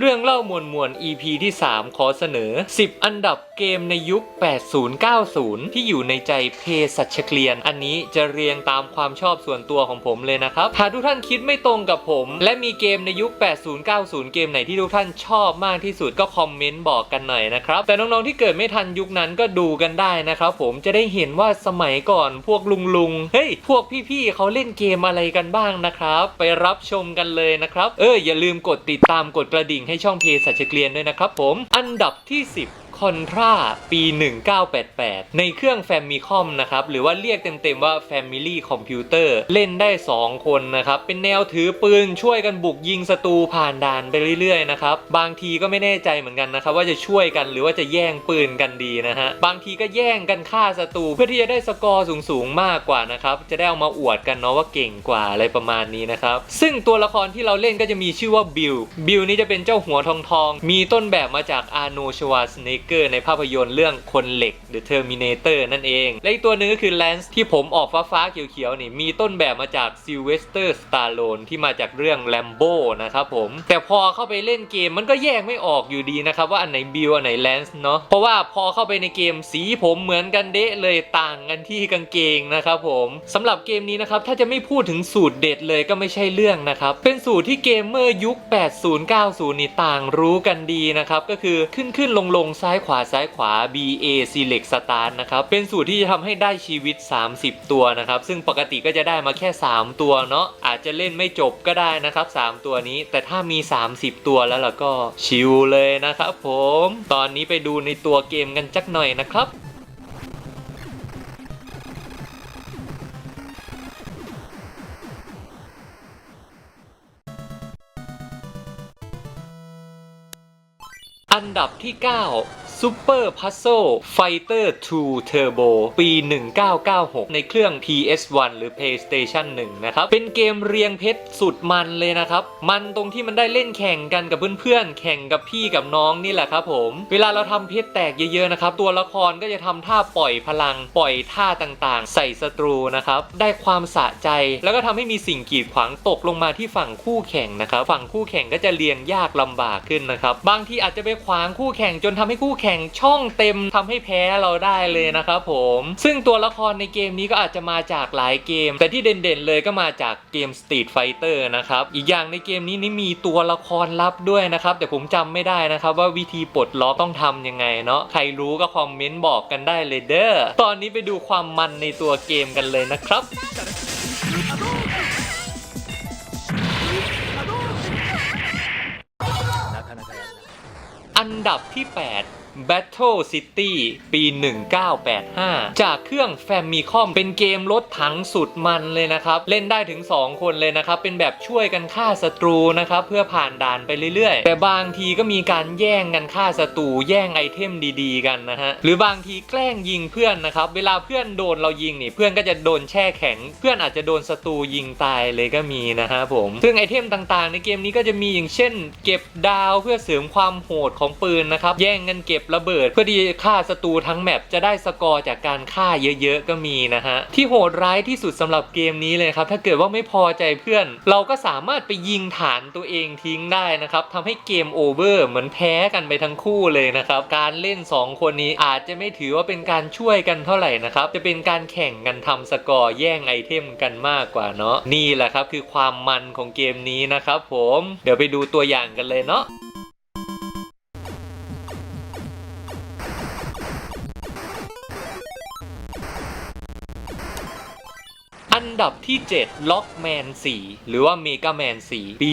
เรื่องเล่ามวลมวล EP ที่ 3 ขอเสนอ 10 อันดับเกมในยุค 80-90 ที่อยู่ในใจเพสัชเคลียน อันนี้จะเรียงตามความชอบส่วนตัวของผมเลยนะครับ หากทุกท่านคิดไม่ตรงกับผม และมีเกมในยุค 80-90 เกมไหนที่ทุกท่านชอบมากที่สุดก็คอมเมนต์บอกกันหน่อยนะครับ แต่น้องๆที่เกิดไม่ทันยุคนั้นก็ดูกันได้นะครับผมจะได้เห็นว่าสมัยก่อนพวกลุงลุงๆเฮ้ยพวกพี่ๆเขาเล่นเกมอะไรกันบ้างนะครับ ไปรับชมกันเลยนะครับ เอออย่าลืมกดติดตามกดกระดิ่งให้ช่องเพจสัจเกลียนด้วยนะครับผม อันดับที่ 10 คอนทราปี 1988 ในเครื่องแฟมิคอมนะครับ หรือว่าเรียกเต็มๆว่า Family Computer เล่นได้ 2 คนนะครับ เป็นแนวถือปืนช่วยกันบุกยิงศัตรูผ่านด่านไปเรื่อยๆนะครับ บางทีก็ไม่แน่ใจเหมือนกันนะครับ ว่าจะช่วยกันหรือว่าจะแย่งปืนกันดีนะฮะ บางทีก็แย่งกันฆ่าศัตรูเพื่อที่จะได้สกอร์สูงๆมากกว่านะครับ จะได้เอามาอวดกันเนาะว่าเก่งกว่าอะไรประมาณนี้นะครับ ซึ่งตัวละครที่เราเล่นก็จะมีชื่อว่าบิล บิลนี่จะเป็นเจ้าหัวทองทองๆมีต้นแบบมาจากอาร์โนชวาสเนเกอร์ในภาพยนตร์เรื่องคนเหล็ก The Terminator นั่นเอง และอีกตัวหนึ่งก็คือแลนซ์ที่ผมออกฟ้าๆเขียวๆนี่มีต้นแบบมาจากซิลเวสเตอร์สตาร์โลนที่มาจากเรื่องแลมโบนะครับผม แต่พอเข้าไปเล่นเกมมันก็แยกไม่ออกอยู่ดีนะครับว่าอันไหนบิลอันไหนแลนซ์เนาะเพราะว่าพอเข้าไปในเกมสีผมเหมือนกันเดะเลยต่างกันที่กางเกงนะครับผมสำหรับเกมนี้นะครับถ้าจะไม่พูดถึงสูตรเด็ดเลยก็ไม่ใช่เรื่องนะครับเป็นสูตรที่เกมเมอร์ยุค 80-90 นี่ต่างรู้กันดีนะครับก็คือขึ้นขึ้นลงลงซ้ายายขวาซ้ายขวา BA Select Start นะครับ เป็นสูตรที่จะทำให้ได้ชีวิต 30 ตัวนะครับ ซึ่งปกติก็จะได้มาแค่ 3 ตัวเนาะ อาจจะเล่นไม่จบก็ได้นะครับ 3 ตัวนี้ แต่ถ้ามี 30 ตัวแล้วล่ะก็ชิลเลยนะครับผม ตอนนี้ไปดูในตัวเกมกันจักหน่อยนะครับอันดับที่ 9 Super Puzzle Fighter 2 Turbo ปี 1996 ในเครื่อง PS1 หรือ PlayStation 1 นะครับ เป็นเกมเรียงเพชรสุดมันเลยนะครับ มันตรงที่มันได้เล่นแข่งกันกับเพื่อนๆ แข่งกับพี่กับน้องนี่แหละครับผม เวลาเราทำเพชรแตกเยอะๆนะครับ ตัวละครก็จะทำท่าปล่อยพลังปล่อยท่าต่างๆ ใส่ศัตรูนะครับ ได้ความสะใจ แล้วก็ทำให้มีสิ่งกีดขวางตกลงมาที่ฝั่งคู่แข่งนะครับ ฝั่งคู่แข่งก็จะเรียงยากลำบากขึ้นนะครับ บางทีอาจจะไปขวางคู่แข่งจนทำให้คู่แแข่งช่องเต็มทำให้แพ้เราได้เลยนะครับผม ซึ่งตัวละครในเกมนี้ก็อาจจะมาจากหลายเกม แต่ที่เด่นๆเลยก็มาจากเกม Street Fighter นะครับ อีกอย่างในเกมนี้นี่มีตัวละครลับด้วยนะครับ แต่ผมจำไม่ได้นะครับว่าวิธีปลดล็อกต้องทำยังไงเนาะใครรู้ก็คอมเมนต์บอกกันได้เลยเด้อตอนนี้ไปดูความมันในตัวเกมกันเลยนะครับอันดับที่ 8 Battle City ปี 1985 จากเครื่อง Famicom เป็นเกมรถถังสุดมันเลยนะครับ เล่นได้ถึง 2 คนเลยนะครับ เป็นแบบช่วยกันฆ่าศัตรูนะครับ เพื่อผ่านด่านไปเรื่อยๆ แต่บางทีก็มีการแย่งกันฆ่าศัตรูแย่งไอเทมดีๆ กันนะฮะ หรือบางทีแกล้งยิงเพื่อนนะครับ เวลาเพื่อนโดนเรายิงนี่เพื่อนก็จะโดนแช่แข็ง เพื่อนอาจจะโดนศัตรูยิงตายเลยก็มีนะฮะผม ซึ่งไอเทมต่างๆ ในเกมนี้ก็จะมีอย่างเช่น เก็บดาวเพื่อเสริมความโหดของปืนนะครับแย่งกันเก็บระเบิด เพื่อที่ฆ่าศัตรูทั้งแมปจะได้สกอร์จากการฆ่าเยอะๆก็มีนะฮะ ที่โหดร้ายที่สุดสำหรับเกมนี้เลยครับ ถ้าเกิดว่าไม่พอใจเพื่อน เราก็สามารถไปยิงฐานตัวเองทิ้งได้นะครับทำให้เกมโอเวอร์เหมือนแพ้กันไปทั้งคู่เลยนะครับ การเล่น 2 คนนี้อาจจะไม่ถือว่าเป็นการช่วยกันเท่าไหร่นะครับ จะเป็นการแข่งกันทำสกอร์แย่งไอเทมกันมากกว่าเนาะนี่แหละครับคือความมันของเกมนี้นะครับผมเดี๋ยวไปดูตัวอย่างกันเลยเนาะ ดับที่7 Lockman 4หรือว่า Mega Man 4ปี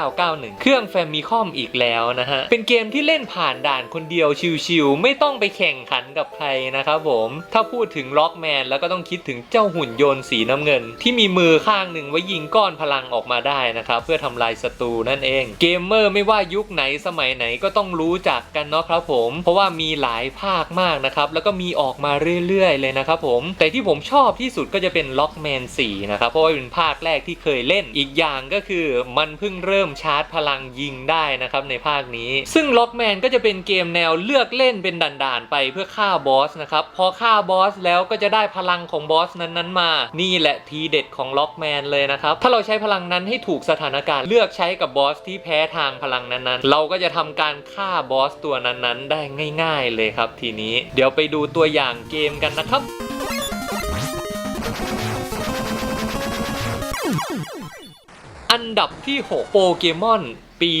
1991 เครื่อง Famicom อีกแล้วนะฮะ เป็นเกมที่เล่นผ่านด่านคนเดียวชิวๆ ไม่ต้องไปแข่งขันกับใครนะครับผม ถ้าพูดถึง Lockman แล้วก็ต้องคิดถึงเจ้าหุ่นยนต์สีน้ำเงิน ที่มีมือข้างหนึ่งไว้ยิงก้อนพลังออกมาได้นะครับ เพื่อทำลายศัตรูนั่นเอง เกมเมอร์ไม่ว่ายุคไหนสมัยไหนก็ต้องรู้จักกันเนาะครับผม เพราะว่ามีหลายภาคมากนะครับ แล้วก็มีออกมาเรื่อยๆ เลยนะครับผม แต่ที่ผมชอบที่สุดก็จะเป็น Lockman 4นะครับเพราะว่าเป็นภาคแรกที่เคยเล่น อีกอย่างก็คือมันเพิ่งเริ่มชาร์จพลังยิงได้นะครับในภาคนี้ ซึ่งล็อกแมนก็จะเป็นเกมแนวเลือกเล่นเป็นด่านๆไปเพื่อฆ่าบอสนะครับพอฆ่าบอสแล้วก็จะได้พลังของบอสนั้นๆมา นี่แหละทีเด็ดของล็อกแมนเลยนะครับถ้าเราใช้พลังนั้นให้ถูกสถานการณ์เลือกใช้กับบอสที่แพ้ทางพลังนั้นๆ เราก็จะทำการฆ่าบอสตัวนั้นๆ ได้ง่าย ๆ เลยครับทีนี้ เดี๋ยวไปดูตัวอย่างเกมกันนะครับ อันดับที่ 6 โปเกมอน ปี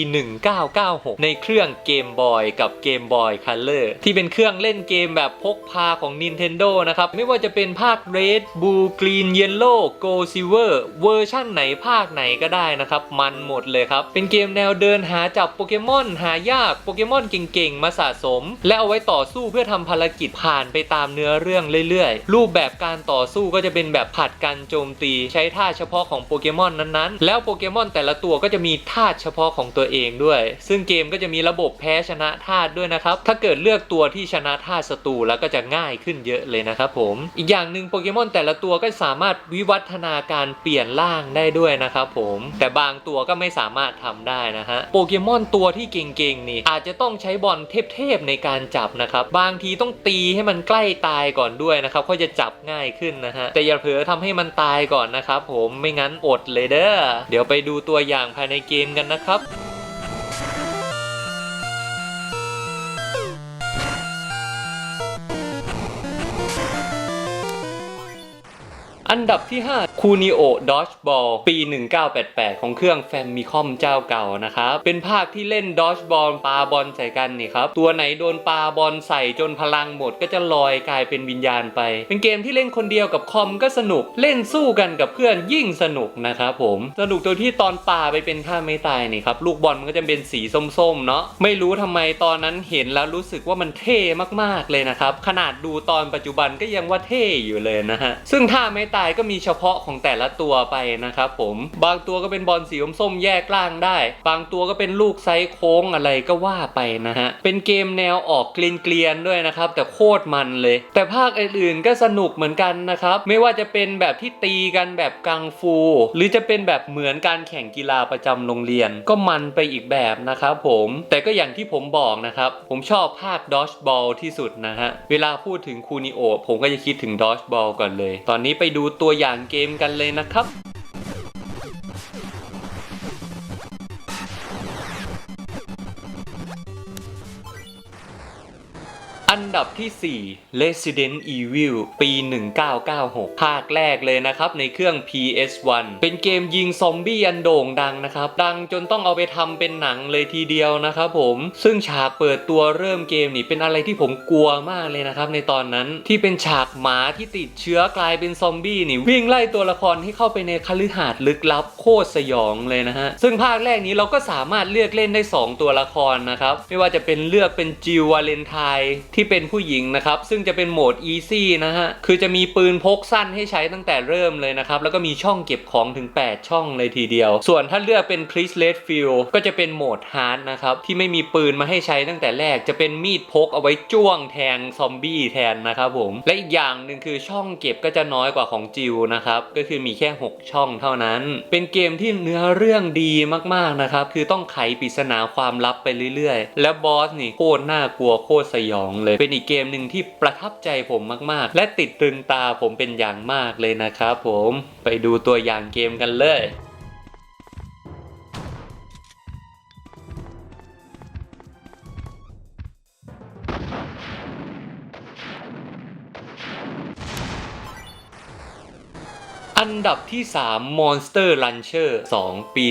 1996 ในเครื่องเกมบอยกับเกมบอยคัลเลอร์ที่เป็นเครื่องเล่นเกมแบบพกพาของ Nintendo นะครับ ไม่ว่าจะเป็นภาค Red Blue Green Yellow Go Silver เวอร์ชั่นไหนภาคไหนก็ได้นะครับ มันหมดเลยครับ เป็นเกมแนวเดินหาจับโปเกมอนหายากโปเกมอนเก่งๆ มาสะสม และเอาไว้ต่อสู้เพื่อทำภารกิจผ่านไปตามเนื้อเรื่องเรื่อยๆ รูปแบบการต่อสู้ก็จะเป็นแบบผัดกันโจมตี ใช้ท่าเฉพาะของโปเกมอนนั้นๆ แล้วโปเกมอนแต่ละตัวก็จะมีท่าเฉพาะของตัวเองด้วย ซึ่งเกมก็จะมีระบบแพ้ชนะธาตุด้วยนะครับ ถ้าเกิดเลือกตัวที่ชนะธาตุศัตรูแล้วก็จะง่ายขึ้นเยอะเลยนะครับผม อีกอย่างหนึ่งโปเกมอนแต่ละตัวก็สามารถวิวัฒนาการเปลี่ยนร่างได้ด้วยนะครับผม แต่บางตัวก็ไม่สามารถทำได้นะฮะ โปเกมอนตัวที่เก่งๆนี่อาจจะต้องใช้บอลเทพๆในการจับนะครับ บางทีต้องตีให้มันใกล้ตายก่อนด้วยนะครับเขาจะจับง่ายขึ้นนะฮะ แต่อย่าเผลอทำให้มันตายก่อนนะครับผม ไม่งั้นอดเลยเด้อ เดี๋ยวไปดูตัวอย่างภายในเกมกันนะครับ อันดับที่5คูนิโอดอ g บอลปี 1988 ของเครื่องแฟมมิคอมเจ้าเก่านะครับ เป็นภาคที่เล่นดอ g บอลปาบอลใส่กันนี่ครับ ตัวไหนโดนปาบอลใส่จนพลังหมดก็จะลอยกลายเป็นวิญญาณไป เป็นเกมที่เล่นคนเดียวกับคอมก็สนุก เล่นสู้กันกับเพื่อนยิ่งสนุกนะครับผม สนุกตัวที่ตอนปาไปเป็นค่าไม่ตายนี่ครับ ลูกบอลมันก็จะเป็นสีส้มๆเนาะ ไม่รู้ทำไมตอนนั้นเห็นแล้วรู้สึกว่ามันเท่มากๆเลยนะครับ ขนาดดูตอนปัจจุบันก็ยังว่าเท่อยู่เลยนะฮะ ซึ่งท่าไม่ตายก็มีเฉพาะของแต่ละตัวไปนะครับผมบางตัวก็เป็นบอลสีส้มแยกล่างได้ บางตัวก็เป็นลูกไซส์โค้งอะไรก็ว่าไปนะฮะเป็นเกมแนวออกเกลียนๆด้วยนะครับ แต่โคตรมันเลย แต่ภาคอื่นๆก็สนุกเหมือนกันนะครับ ไม่ว่าจะเป็นแบบที่ตีกันแบบกังฟู หรือจะเป็นแบบเหมือนการแข่งกีฬาประจำโรงเรียน ก็มันไปอีกแบบนะครับผมแต่ก็อย่างที่ผมบอกนะครับ ผมชอบภาคดอชบอลที่สุดนะฮะเวลาพูดถึงคูนิโอผมก็จะคิดถึงดอชบอลก่อนเลย ตอนนี้ไปดูตัวอย่างเกมกันเลยนะครับ อันดับที่ 4 Resident Evil ปี 1996 ภาคแรกเลยนะครับ ในเครื่อง PS1 เป็นเกมยิงซอมบี้อันโด่งดังนะครับ ดังจนต้องเอาไปทำเป็นหนังเลยทีเดียวนะครับผม ซึ่งฉากเปิดตัวเริ่มเกมนี่เป็นอะไรที่ผมกลัวมากเลยนะครับ ในตอนนั้นที่เป็นฉากหมาที่ติดเชื้อกลายเป็นซอมบี้นี่ วิ่งไล่ตัวละครที่เข้าไปในคฤหาสน์ลึกลับโคตรสยองเลยนะฮะ ซึ่งภาคแรกนี้เราก็สามารถเลือกเล่นได้ 2 ตัวละครนะครับ ไม่ว่าจะเป็นเลือกเป็นจิววาเลนไทน์ที่ที่เป็นผู้หญิงนะครับ ซึ่งจะเป็นโหมด Easy นะฮะ คือจะมีปืนพกสั้นให้ใช้ตั้งแต่เริ่มเลยนะครับ แล้วก็มีช่องเก็บของถึง 8 ช่องเลยทีเดียว ส่วนถ้าเลือกเป็น Chris Redfield ก็จะเป็นโหมด Hard นะครับ ที่ไม่มีปืนมาให้ใช้ตั้งแต่แรก จะเป็นมีดพกเอาไว้จ้วงแทงซอมบี้แทนนะครับผม และอีกอย่างหนึ่งคือช่องเก็บก็จะน้อยกว่าของจิวนะครับ ก็คือมีแค่ 6 ช่องเท่านั้น เป็นเกมที่เนื้อเรื่องดีมากๆนะครับ คือต้องไขปริศนาความลับไปเรื่อยๆ และบอสนี่โคตรน่ากลัวโคตรสยองเลยเป็นอีกเกมหนึ่งที่ประทับใจผมมากๆ และติดตรึงตาผมเป็นอย่างมากเลยนะครับผมไปดูตัวอย่างเกมกันเลย อันดับที่ 3 Monster Rancher 2 ปี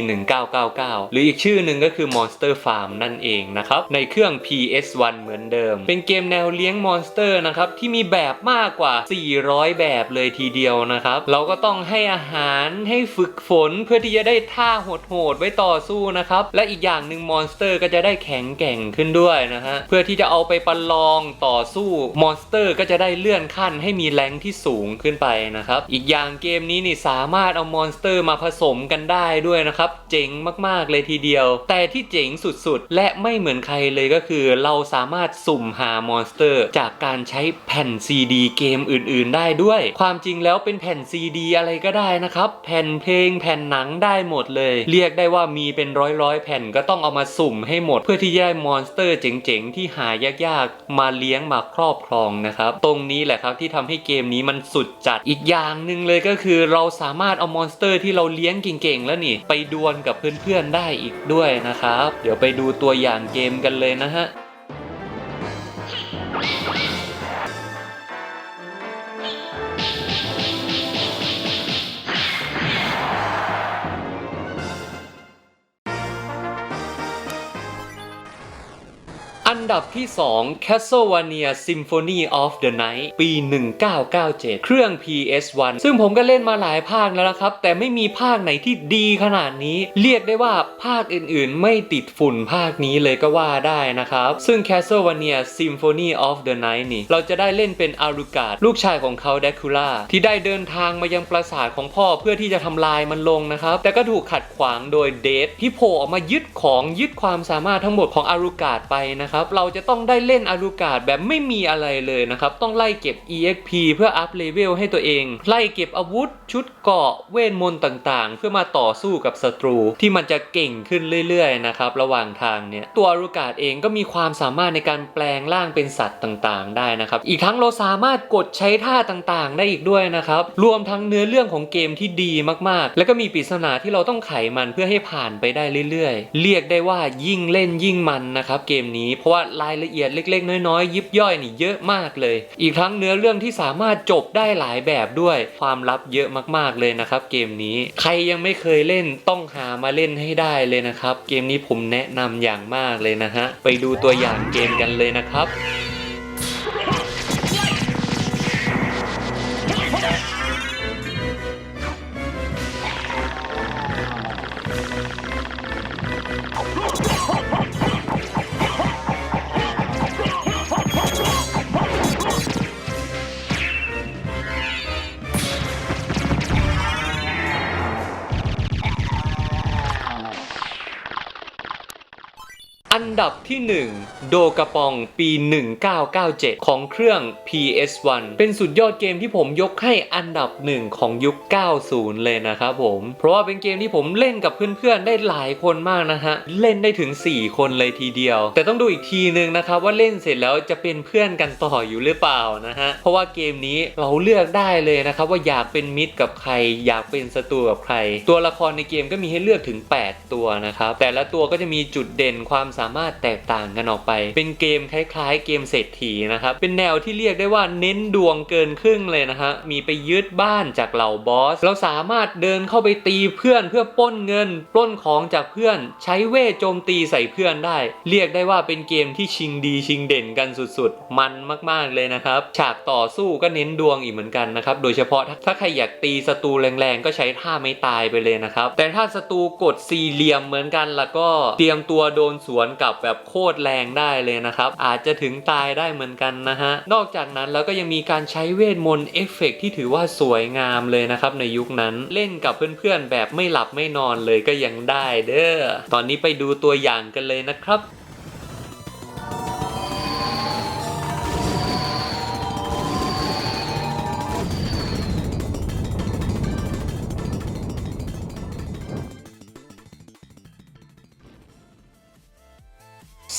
1999 หรืออีกชื่อหนึ่งก็คือ Monster Farm นั่นเองนะครับ ในเครื่อง PS1 เหมือนเดิม เป็นเกมแนวเลี้ยงมอนสเตอร์นะครับ ที่มีแบบมากกว่า 400 แบบเลยทีเดียวนะครับ เราก็ต้องให้อาหารให้ฝึกฝนเพื่อที่จะได้ท่าโหดๆไว้ต่อสู้นะครับ และอีกอย่างหนึ่งมอนสเตอร์ก็จะได้แข็งแกร่งขึ้นด้วยนะฮะ เพื่อที่จะเอาไปประลองต่อสู้มอนสเตอร์ก็จะได้เลื่อนขั้นให้มีแรงที่สูงขึ้นไปนะครับ อีกอย่างเกมนี้นี่สามารถเอามอนสเตอร์มาผสมกันได้ด้วยนะครับ เจ๋งมากๆเลยทีเดียว แต่ที่เจ๋งสุดๆ และไม่เหมือนใครเลยก็คือ เราสามารถสุ่มหามอนสเตอร์ จากการใช้แผ่นซีดีเกมอื่นๆ ได้ด้วย ความจริงแล้วเป็นแผ่นซีดีอะไรก็ได้นะครับ แผ่นเพลงแผ่นหนังได้หมดเลย เรียกได้ว่ามีเป็นร้อยๆ แผ่นก็ต้องเอามาสุ่มให้หมด เพื่อที่จะได้มอนสเตอร์เจ๋งๆ ที่หายากๆ มาเลี้ยงมาครอบครองนะครับ ตรงนี้แหละครับที่ทำให้เกมนี้มันสุดจัดอีกอย่างหนึ่งเลยก็คือเราสามารถเอามอนสเตอร์ที่เราเลี้ยงเก่งๆ แล้วนี่ ไปดวลกับเพื่อนๆได้อีกด้วยนะครับ เดี๋ยวไปดูตัวอย่างเกมกันเลยนะฮะ อันดับที่ 2 Castlevania Symphony of the Night ปี 1997 เครื่อง PS1 ซึ่งผมก็เล่นมาหลายภาคแล้วนะครับ แต่ไม่มีภาคไหนที่ดีขนาดนี้ เรียกได้ว่าภาคอื่นๆ ไม่ติดฝุ่นภาคนี้เลยก็ว่าได้นะครับ ซึ่ง Castlevania Symphony of the Night นี่ เราจะได้เล่นเป็นอารุกาดลูกชายของเขาแดคูล่าที่ได้เดินทางมายังปราสาทของพ่อเพื่อที่จะทำลายมันลงนะครับ แต่ก็ถูกขัดขวางโดยเดทที่โผล่ออกมายึดของยึดความสามารถทั้งหมดของอารุกาดไปนะครับเราจะต้องได้เล่นอารุกาดแบบไม่มีอะไรเลยนะครับ ต้องไล่เก็บ EXP เพื่ออัพเลเวลให้ตัวเอง ไล่เก็บอาวุธ ชุดเกราะเวทมนต์ต่างๆ เพื่อมาต่อสู้กับศัตรูที่มันจะเก่งขึ้นเรื่อยๆนะครับระหว่างทางเนี่ยตัวอารุกาดเองก็มีความสามารถในการแปลงร่างเป็นสัตว์ต่างๆ ได้นะครับ อีกทั้งเราสามารถกดใช้ท่าต่างๆ ได้อีกด้วยนะครับ รวมทั้งเนื้อเรื่องของเกมที่ดีมากๆ แล้วก็มีปริศนาที่เราต้องไขมันเพื่อให้ผ่านไปได้เรื่อยๆ เรียกได้ว่ายิ่งเล่นยิ่งมันนะครับเกมนี้เพราะว่ารายละเอียดเล็ก ๆ น้อยๆ ยิบย่อยนี่เยอะมากเลย อีกทั้งเนื้อเรื่องที่สามารถจบได้หลายแบบด้วยความลับเยอะมากๆเลยนะครับเกมนี้ใครยังไม่เคยเล่นต้องหามาเล่นให้ได้เลยนะครับ เกมนี้ผมแนะนำอย่างมากเลยนะฮะไปดูตัวอย่างเกมกันเลยนะครับ ดับที่ 1 โดกระปองปี 1997 ของเครื่อง PS1 เป็นสุดยอดเกมที่ผมยกให้อันดับหนึ่งของยุค 90 เลยนะครับผม เพราะว่าเป็นเกมที่ผมเล่นกับเพื่อนๆ ได้หลายคนมากนะฮะ เล่นได้ถึง 4 คนเลยทีเดียว แต่ต้องดูอีกทีนึงนะครับว่าเล่นเสร็จแล้วจะเป็นเพื่อนกันต่ออยู่หรือเปล่านะฮะ เพราะว่าเกมนี้เราเลือกได้เลยนะครับว่าอยากเป็นมิตรกับใคร อยากเป็นศัตรูกับใคร ตัวละครในเกมก็มีให้เลือกถึง 8 ตัวนะครับแต่ละตัวก็จะมีจุดเด่นความสามารถแตกต่างกันออกไปเป็นเกมคล้ายๆ เกมเศรษฐีนะครับ เป็นแนวที่เรียกได้ว่าเน้นดวงเกินครึ่งเลยนะฮะ มีไปยึดบ้านจากเหล่าบอส เราสามารถเดินเข้าไปตีเพื่อนเพื่อปล้นเงิน ปล้นของจากเพื่อน ใช้เวทโจมตีใส่เพื่อนได้ เรียกได้ว่าเป็นเกมที่ชิงดีชิงเด่นกันสุดๆ มันมากๆเลยนะครับ ฉากต่อสู้ก็เน้นดวงอีกเหมือนกันนะครับ โดยเฉพาะถ้าถ้าใครอยากตีศัตรูแรงๆ ก็ใช้ท่าไม่ตายไปเลยนะครับ แต่ถ้าศัตรูกดสี่เหลี่ยมเหมือนกันแล้วก็เตรียมตัวโดนสวนกลับแบบโคตรแรงได้เลยนะครับ อาจจะถึงตายได้เหมือนกันนะฮะ นอกจากนั้นแล้วก็ยังมีการใช้เวทมนต์เอฟเฟกต์ที่ถือว่าสวยงามเลยนะครับในยุคนั้นเล่นกับเพื่อนๆแบบไม่หลับไม่นอนเลยก็ยังได้เด้อ ตอนนี้ไปดูตัวอย่างกันเลยนะครับ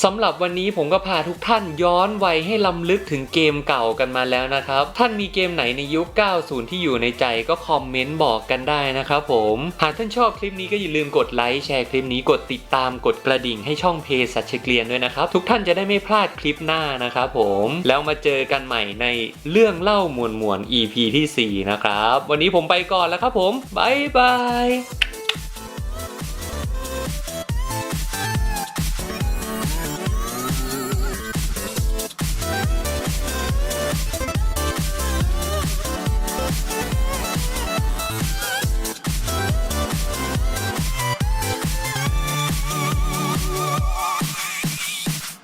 สำหรับวันนี้ผมก็พาทุกท่านย้อนวัยให้ลำลึกถึงเกมเก่ากันมาแล้วนะครับ ท่านมีเกมไหนในยุค 90 ที่อยู่ในใจก็คอมเมนต์บอกกันได้นะครับผม หากท่านชอบคลิปนี้ก็อย่าลืมกดไลค์แชร์คลิปนี้กดติดตามกดกระดิ่งให้ช่องเพจสัชเกลียนด้วยนะครับ ทุกท่านจะได้ไม่พลาดคลิปหน้านะครับผม แล้วมาเจอกันใหม่ในเรื่องเล่ามวลมวล EP ที่ 4 นะครับ วันนี้ผมไปก่อนแล้วครับผมบายบาย